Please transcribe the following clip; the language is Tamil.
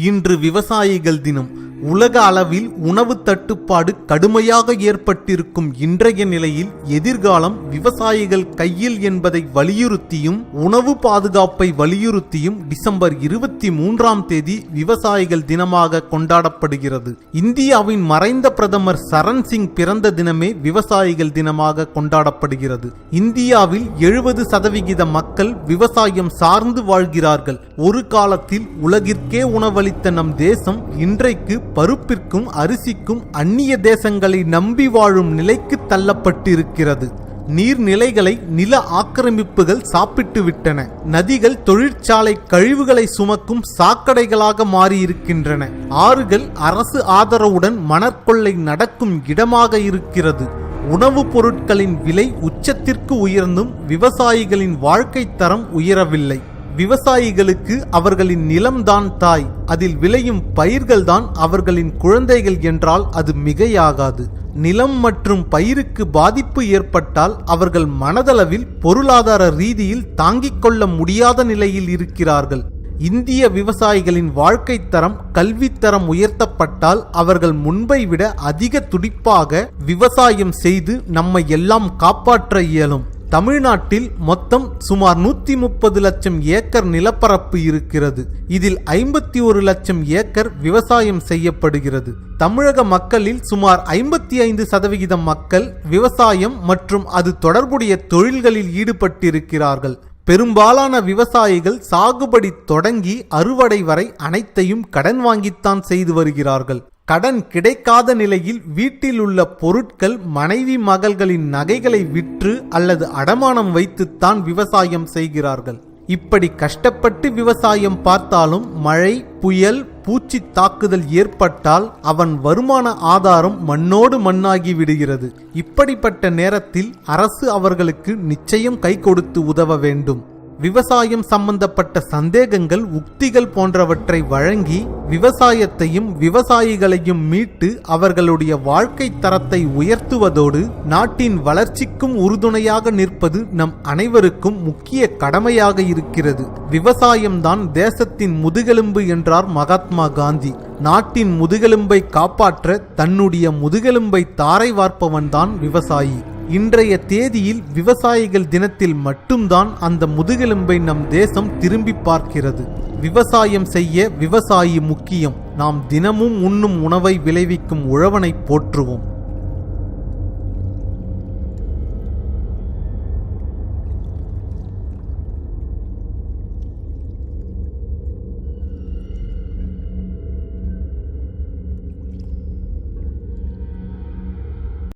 இன்று விவசாயிகள் தினம். உலக அளவில் உணவு தட்டுப்பாடு கடுமையாக ஏற்பட்டிருக்கும் இன்றைய நிலையில் எதிர்காலம் விவசாயிகள் கையில் என்பதை வலியுறுத்தியும் உணவு பாதுகாப்பை வலியுறுத்தியும் டிசம்பர் இருபத்தி மூன்றாம் தேதி விவசாயிகள் தினமாக கொண்டாடப்படுகிறது. இந்தியாவின் மறைந்த பிரதமர் சரண் சிங் பிறந்த தினமே விவசாயிகள் தினமாக கொண்டாடப்படுகிறது. இந்தியாவில் எழுபது சதவிகித மக்கள் விவசாயம் சார்ந்து வாழ்கிறார்கள். ஒரு காலத்தில் உலகிற்கே உணவளித்த நம் தேசம் இன்றைக்கு பருப்பிற்கும் அரிசிக்கும் அந்நிய தேசங்களை நம்பி வாழும் நிலைக்கு தள்ளப்பட்டிருக்கிறது. நீர்நிலைகளை நில ஆக்கிரமிப்புகள் சாப்பிட்டு விட்டன நதிகள் தொழிற்சாலை கழிவுகளை சுமக்கும் சாக்கடைகளாக மாறியிருக்கின்றன. ஆறுகள் அரசு ஆதரவுடன் மணற்கொள்ளை நடக்கும் இடமாக இருக்கிறது. உணவுப் பொருட்களின் விலை உச்சத்திற்கு உயர்ந்தும் விவசாயிகளின் வாழ்க்கை தரம் உயரவில்லை. விவசாயிகளுக்கு அவர்களின் நிலம்தான் தாய். அதில் விளையும் பயிர்கள்தான் அவர்களின் குழந்தைகள் என்றால் அது மிகையாகாது. நிலம் மற்றும் பயிருக்கு பாதிப்பு ஏற்பட்டால் அவர்கள் மனதளவில் பொருளாதார ரீதியில் தாங்கிக் கொள்ள முடியாத நிலையில் இருக்கிறார்கள். இந்திய விவசாயிகளின் வாழ்க்கை தரம் கல்வித்தரம் உயர்த்தப்பட்டால் அவர்கள் முன்பை விட அதிக துடிப்பாக விவசாயம் செய்து நம்மை எல்லாம் காப்பாற்ற இயலும். தமிழ்நாட்டில் மொத்தம் சுமார் நூற்றி முப்பது லட்சம் ஏக்கர் நிலப்பரப்பு இருக்கிறது. இதில் ஐம்பத்தி ஒரு லட்சம் ஏக்கர் விவசாயம் செய்யப்படுகிறது. தமிழக மக்களில் சுமார் ஐம்பத்தி ஐந்து சதவிகிதம் மக்கள் விவசாயம் மற்றும் அது தொடர்புடைய தொழில்களில் ஈடுபட்டிருக்கிறார்கள். பெரும்பாலான விவசாயிகள் சாகுபடி தொடங்கி அறுவடை வரை அனைத்தையும் கடன் வாங்கித்தான் செய்து வருகிறார்கள். கடன் கிடைக்காத நிலையில் வீட்டில் உள்ள பொருட்கள் மனைவி மகள்களின் நகைகளை விற்று அல்லது அடமானம் வைத்துத்தான் விவசாயம் செய்கிறார்கள். இப்படி கஷ்டப்பட்டு விவசாயம் பார்த்தாலும் மழை புயல் பூச்சி தாக்குதல் ஏற்பட்டால் அவன் வருமான ஆதாரம் மண்ணோடு மண்ணாகி விடுகிறது. இப்படிப்பட்ட நேரத்தில் அரசு அவர்களுக்கு நிச்சயம் கை கொடுத்து உதவ வேண்டும். விவசாயம் சம்பந்தப்பட்ட சந்தேகங்கள் உக்திகள் போன்றவற்றை வழங்கி விவசாயத்தையும் விவசாயிகளையும் மீட்டு அவர்களுடைய வாழ்க்கை தரத்தை உயர்த்துவதோடு நாட்டின் வளர்ச்சிக்கும் உறுதுணையாக நிற்பது நம் அனைவருக்கும் முக்கிய கடமையாக இருக்கிறது. விவசாயம்தான் தேசத்தின் முதுகெலும்பு என்றார் மகாத்மா காந்தி. நாட்டின் முதுகெலும்பை காப்பாற்ற தன்னுடைய முதுகெலும்பை தாரை வார்ப்பவன்தான் விவசாயி. இன்றைய தேதியில் விவசாயிகள் தினத்தில் மட்டும்தான் அந்த முதுகெலும்பை நம் தேசம் திரும்பி பார்க்கிறது. விவசாயம் செய்ய விவசாயி முக்கியம். நாம் தினமும் உண்ணும் உணவை விளைவிக்கும் உழவனை போற்றுவோம்.